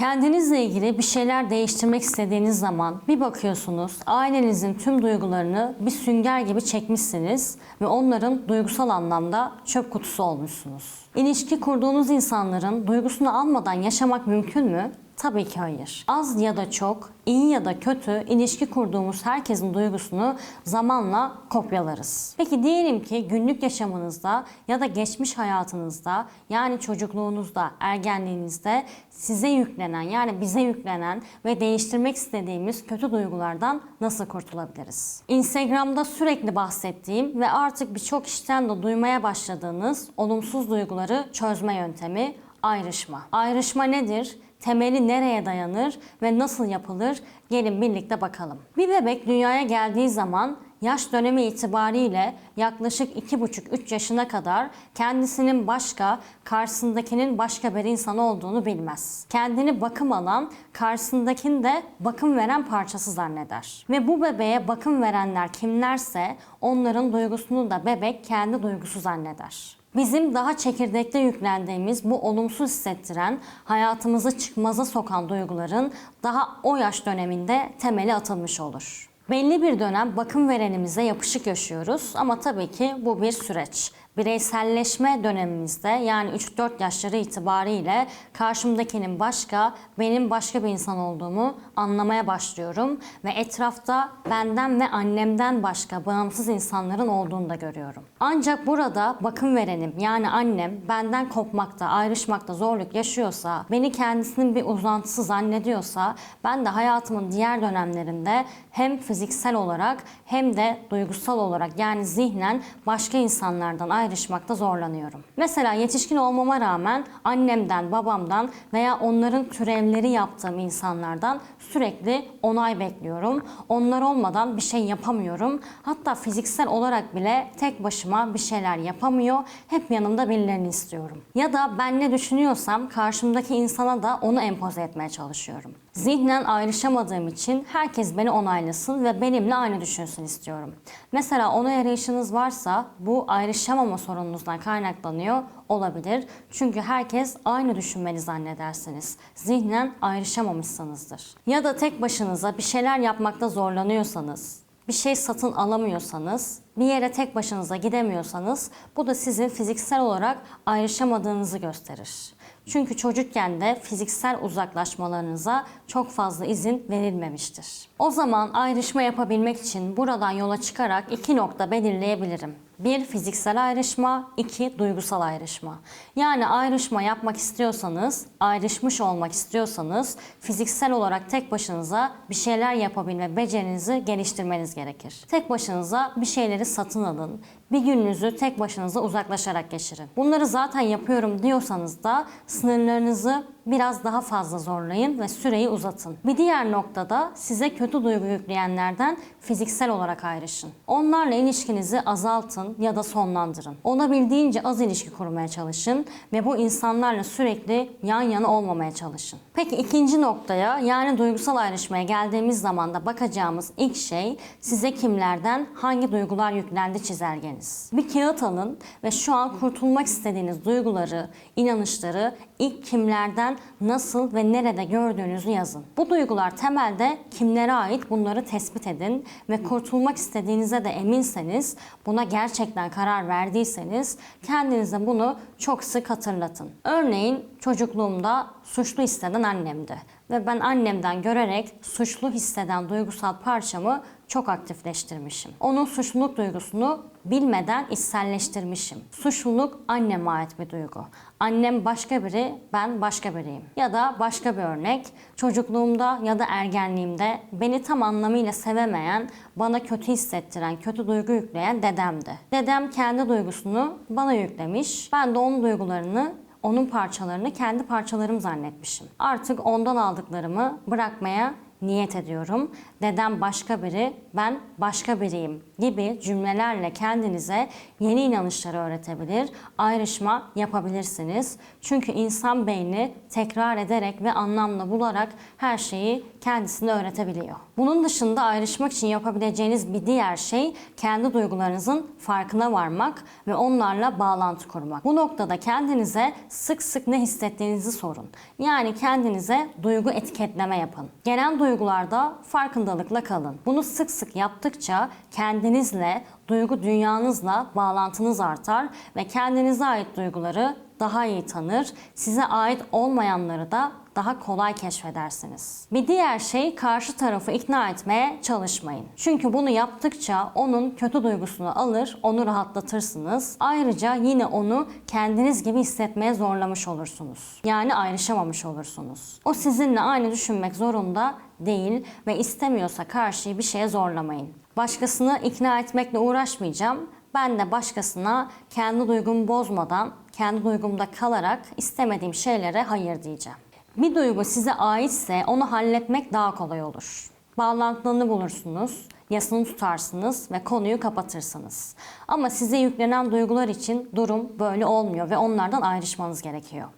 Kendinizle ilgili bir şeyler değiştirmek istediğiniz zaman bir bakıyorsunuz ailenizin tüm duygularını bir sünger gibi çekmişsiniz ve onların duygusal anlamda çöp kutusu olmuşsunuz. İlişki kurduğunuz insanların duygusunu almadan yaşamak mümkün mü? Tabii ki hayır. Az ya da çok, iyi ya da kötü ilişki kurduğumuz herkesin duygusunu zamanla kopyalarız. Peki diyelim ki günlük yaşamınızda ya da geçmiş hayatınızda yani çocukluğunuzda, ergenliğinizde size yüklenen yani bize yüklenen ve değiştirmek istediğimiz kötü duygulardan nasıl kurtulabiliriz? Instagram'da sürekli bahsettiğim ve artık birçok işten de duymaya başladığınız olumsuz duyguları çözme yöntemi ayrışma. Ayrışma nedir? temeli nereye dayanır ve nasıl yapılır? Gelin birlikte bakalım. Bir bebek dünyaya geldiği zaman yaş dönemi itibariyle yaklaşık 2,5-3 yaşına kadar kendisinin başka, karşısındakinin başka bir insan olduğunu bilmez. Kendini bakım alan, karşısındakini de bakım veren parçası zanneder. Ve bu bebeğe bakım verenler kimlerse onların duygusunu da bebek kendi duygusu zanneder. Bizim daha çekirdekte yüklendiğimiz bu olumsuz hissettiren, hayatımızı çıkmaza sokan duyguların daha o yaş döneminde temeli atılmış olur. Belli bir dönem bakım verenimize yapışık yaşıyoruz ama tabii ki bu bir süreç. Bireyselleşme dönemimizde yani 3-4 yaşları itibariyle karşımdakinin başka, benim başka bir insan olduğumu anlamaya başlıyorum ve etrafta benden ve annemden başka bağımsız insanların olduğunu da görüyorum. Ancak burada bakım verenim yani annem benden kopmakta, ayrışmakta zorluk yaşıyorsa, beni kendisinin bir uzantısı zannediyorsa ben de hayatımın diğer dönemlerinde hem fiziksel olarak hem de duygusal olarak yani zihnen başka insanlardan ayrışmakta zorlanıyorum. Mesela yetişkin olmama rağmen annemden, babamdan veya onların türevleri yaptığım insanlardan sürekli onay bekliyorum. Onlar olmadan bir şey yapamıyorum. Hatta fiziksel olarak bile tek başıma bir şeyler yapamıyor. Hep yanımda birilerini istiyorum. Ya da ben ne düşünüyorsam karşımdaki insana da onu empoze etmeye çalışıyorum. Zihnen ayrışamadığım için herkes beni onaylasın ve benimle aynı düşünsün istiyorum. Mesela onay arayışınız varsa bu ayrışamama sorununuzdan kaynaklanıyor olabilir. Çünkü herkes aynı düşünmeni zannedersiniz. Zihnen ayrışamamışsınızdır. Ya da tek başınıza bir şeyler yapmakta zorlanıyorsanız, bir şey satın alamıyorsanız, bir yere tek başınıza gidemiyorsanız bu da sizin fiziksel olarak ayrışamadığınızı gösterir. Çünkü çocukken de fiziksel uzaklaşmalarınıza çok fazla izin verilmemiştir. O zaman ayrışma yapabilmek için buradan yola çıkarak iki nokta belirleyebilirim. Bir fiziksel ayrışma, iki duygusal ayrışma. Yani ayrışma yapmak istiyorsanız, ayrışmış olmak istiyorsanız fiziksel olarak tek başınıza bir şeyler yapabilme becerinizi geliştirmeniz gerekir. Tek başınıza bir şeyleri satın alın. Bir gününüzü tek başınıza uzaklaşarak geçirin. Bunları zaten yapıyorum diyorsanız da sınırlarınızı biraz daha fazla zorlayın ve süreyi uzatın. Bir diğer noktada size kötü duygu yükleyenlerden fiziksel olarak ayrışın. Onlarla ilişkinizi azaltın ya da sonlandırın. Olabildiğince az ilişki kurmaya çalışın ve bu insanlarla sürekli yan yana olmamaya çalışın. Peki ikinci noktaya yani duygusal ayrışmaya geldiğimiz zaman da bakacağımız ilk şey size kimlerden hangi duygular yüklendi çizelgeniz. Bir kağıt alın ve şu an kurtulmak istediğiniz duyguları, inanışları ilk kimlerden nasıl ve nerede gördüğünüzü yazın. Bu duygular temelde kimlere ait bunları tespit edin ve kurtulmak istediğinize de eminseniz, buna gerçekten karar verdiyseniz kendinize bunu çok sık hatırlatın. Örneğin çocukluğumda suçlu hisseden annemdi ve ben annemden görerek suçlu hisseden duygusal parçamı çok aktifleştirmişim. Onun suçluluk duygusunu bilmeden içselleştirmişim. Suçluluk anneme ait bir duygu. Annem başka biri, ben başka biriyim. Ya da başka bir örnek, çocukluğumda ya da ergenliğimde beni tam anlamıyla sevemeyen, bana kötü hissettiren, kötü duygu yükleyen dedemdi. Dedem kendi duygusunu bana yüklemiş, ben de onun duygularını onun parçalarını kendi parçalarım zannetmişim. Artık ondan aldıklarımı bırakmaya niyet ediyorum. Dedem başka biri, ben başka biriyim gibi cümlelerle kendinize yeni inanışları öğretebilir, ayrışma yapabilirsiniz. Çünkü insan beyni tekrar ederek ve anlamlı bularak her şeyi kendisine öğretebiliyor. Bunun dışında ayrışmak için yapabileceğiniz bir diğer şey kendi duygularınızın farkına varmak ve onlarla bağlantı kurmak. Bu noktada kendinize sık sık ne hissettiğinizi sorun. Yani kendinize duygu etiketleme yapın. Gelen duygularda farkındalıkla kalın. Bunu sık sık yaptıkça kendinizle, duygu dünyanızla bağlantınız artar ve kendinize ait duyguları daha iyi tanır, size ait olmayanları da daha kolay keşfedersiniz. Bir diğer şey karşı tarafı ikna etmeye çalışmayın. Çünkü bunu yaptıkça onun kötü duygusunu alır, onu rahatlatırsınız. Ayrıca yine onu kendiniz gibi hissetmeye zorlamış olursunuz. Yani ayrışamamış olursunuz. O sizinle aynı düşünmek zorunda değil ve istemiyorsa karşıyı bir şeye zorlamayın. Başkasını ikna etmekle uğraşmayacağım. Ben de başkasına kendi duygumu bozmadan, kendi duygumda kalarak istemediğim şeylere hayır diyeceğim. Bir duygu size aitse onu halletmek daha kolay olur. Bağlantılığını bulursunuz, yasını tutarsınız ve konuyu kapatırsınız. Ama size yüklenen duygular için durum böyle olmuyor ve onlardan ayrışmanız gerekiyor.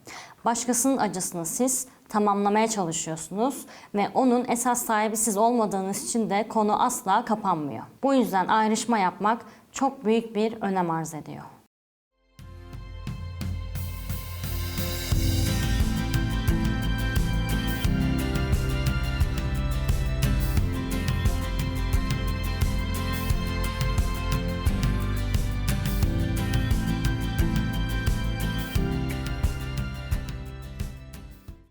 Başkasının acısını siz tamamlamaya çalışıyorsunuz ve onun esas sahibi siz olmadığınız için de konu asla kapanmıyor. Bu yüzden ayrışma yapmak çok büyük bir önem arz ediyor.